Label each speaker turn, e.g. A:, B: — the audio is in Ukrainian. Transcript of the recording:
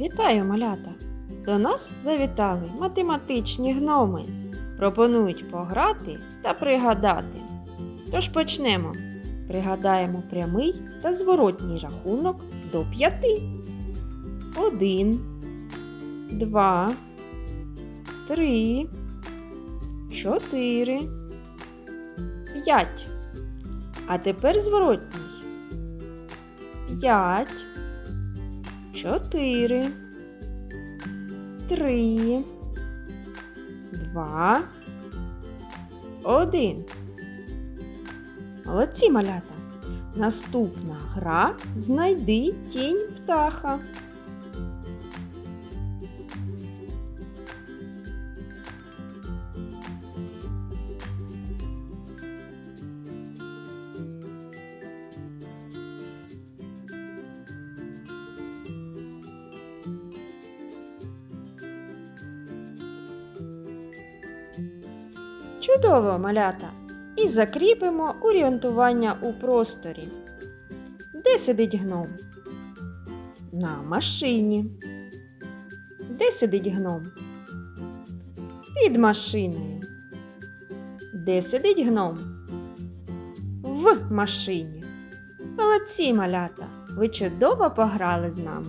A: Вітаю, малята! До нас завітали математичні гноми. Пропонують пограти та пригадати. Тож почнемо. Пригадаємо прямий та зворотній рахунок до п'яти. Один, два, три, чотири, п'ять. А тепер зворотній. П'ять, чотири, три, два, один. Молодці малята. Наступна гра знайди тінь птаха. Чудово, малята! І закріпимо орієнтування у просторі. Де сидить гном? На машині. Де сидить гном? Під машиною. Де сидить гном? В машині. Молодці, малята! Ви чудово пограли з нами.